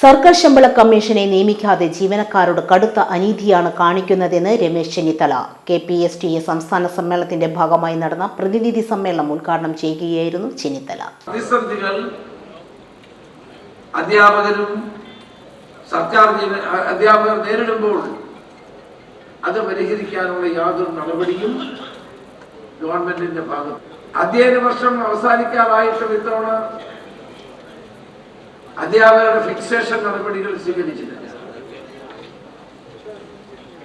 സർക്കാർ ശമ്പള കമ്മീഷനെ നിയമിക്കാതെ ജീവനക്കാരോട് കടുത്ത അനീതിയാണ് കാണിക്കുന്നതെന്ന് Ramesh Chennithala. K P S T A സംസ്ഥാന സമ്മേളനത്തിന്റെ ഭാഗമായി നടന്ന പ്രതിനിധി സമ്മേളനം ഉദ്ഘാടനം ചെയ്യുകയായിരുന്നു ചെന്നിത്തല. പ്രതിസന്ധികൾ അധ്യാപകരും സർക്കാർ അധ്യാപകർ നേരിടുമ്പോൾ അത് പരിഹരിക്കാനുള്ള യാതൊരു നടപടിയും ഗവൺമെന്റിന്റെ ഭാഗത്ത്. അധ്യയന വർഷം അവസാനിക്കാറായിട്ടും ഇത്തവണ അധ്യാപകരുടെ ഫിക്സേഷൻ നടപടികൾ സ്വീകരിച്ചിട്ടില്ല.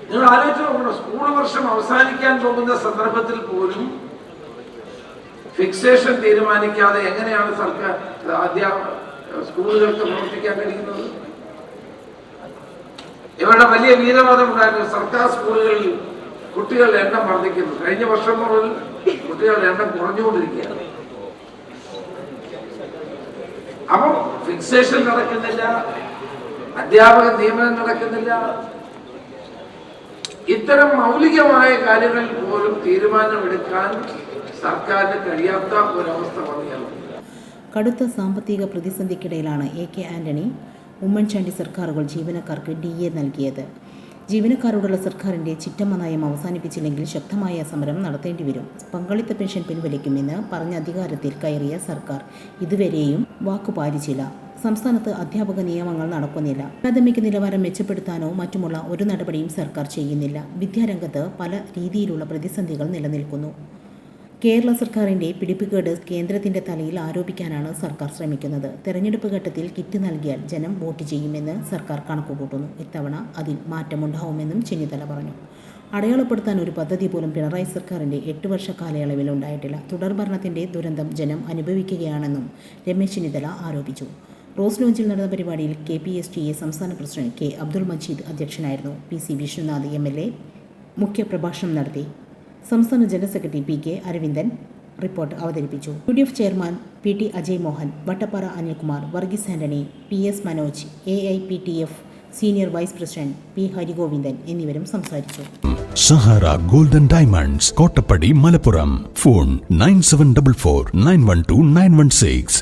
നിങ്ങൾ ആലോചിച്ച് നോക്കണം സ്കൂൾ വർഷം അവസാനിക്കാൻ പോകുന്ന സന്ദർഭത്തിൽ പോലും ഫിക്സേഷൻ തീരുമാനിക്കാതെ എങ്ങനെയാണ് സർക്കാർ സ്കൂളുകൾക്ക് പ്രവർത്തിക്കാൻ കഴിയുന്നത്? ഇവരുടെ വലിയ വീരവാദം ഉണ്ടായിരുന്നു സർക്കാർ സ്കൂളുകളിൽ കുട്ടികളുടെ എണ്ണം വർദ്ധിക്കുന്നു. കഴിഞ്ഞ വർഷം മുതൽ കുട്ടികളുടെ എണ്ണം കുറഞ്ഞുകൊണ്ടിരിക്കുകയാണ്. അപ്പൊ ഫിക്സേഷൻ നടക്കുന്നില്ല അധ്യാപക നിയമനം നടക്കുന്നില്ല. ഇത്തരം മൗലികമായ കാര്യങ്ങളിൽ പോലും തീരുമാനമെടുക്കാൻ സർക്കാരിന് കഴിയാത്ത ഒരവസ്ഥ വന്നിയാണ് കടുത്ത സാമ്പത്തിക പ്രതിസന്ധിക്കിടയിലാണ് എ കെ ആന്റണി ഉമ്മൻചാണ്ടി സർക്കാരുകൾ ജീവനക്കാർക്ക് ഡി എ നൽകിയത്. ജീവനക്കാരോടുള്ള സർക്കാരിന്റെ ചിറ്റമ്മ നയം അവസാനിപ്പിച്ചില്ലെങ്കിൽ ശക്തമായ സമരം നടത്തേണ്ടി വരും. പങ്കാളിത്ത പെൻഷൻ പിൻവലിക്കുമെന്ന് പറഞ്ഞ അധികാരത്തിൽ കയറിയ സർക്കാർ ഇതുവരെയും വാക്കുപാലിച്ചില്ല സംസ്ഥാനത്ത് അധ്യാപക നിയമങ്ങൾ നടക്കുന്നില്ല. അക്കാദമിക് നിലവാരം മെച്ചപ്പെടുത്താനോ മറ്റുമുള്ള ഒരു നടപടിയും സർക്കാർ ചെയ്യുന്നില്ല. വിദ്യാരംഗത്ത് പല രീതിയിലുള്ള പ്രതിസന്ധികൾ നിലനിൽക്കുന്നു. കേരള സർക്കാരിന്റെ പിടിപ്പുകേട് കേന്ദ്രത്തിന്റെ തലയിൽ ആരോപിക്കാനാണ് സർക്കാർ ശ്രമിക്കുന്നത്. തെരഞ്ഞെടുപ്പ് ഘട്ടത്തിൽ കിറ്റ് നൽകിയാൽ ജനം വോട്ട് ചെയ്യുമെന്ന് സർക്കാർ കണക്കുകൂട്ടുന്നു. ഇത്തവണ അതിൽ മാറ്റമുണ്ടാവുമെന്നും ചെന്നിത്തല പറഞ്ഞു. അടയാളപ്പെടുത്താൻ ഒരു പദ്ധതി പോലും പിണറായി സർക്കാരിന്റെ എട്ട് വർഷ കാലയളവിൽ ഉണ്ടായിട്ടില്ല. തുടർഭരണത്തിന്റെ ദുരന്തം ജനം അനുഭവിക്കുകയാണെന്നും രമേശ് ചെന്നിത്തല ആരോപിച്ചു. റോസ് ലോഞ്ചിൽ നടന്ന പരിപാടിയിൽ K P S T A സംസ്ഥാന പ്രസിഡന്റ് കെ അബ്ദുൾ മജീദ് അധ്യക്ഷനായിരുന്നു. P C Viswanath M L A മുഖ്യപ്രഭാഷണം നടത്തി. സംസ്ഥാന general secretary P K Aravindan report അവതരിപ്പിച്ചു. U D F chairman P T Ajay Mohan Vattappara Anilkumar Varghese Antony P S Manoj A I P T F senior vice president P Harigovindan എന്നിവരും സംസാരിച്ചു. Sahara golden diamonds Kottappadi Malappuram. Phone nine seven double four nine one two nine one six.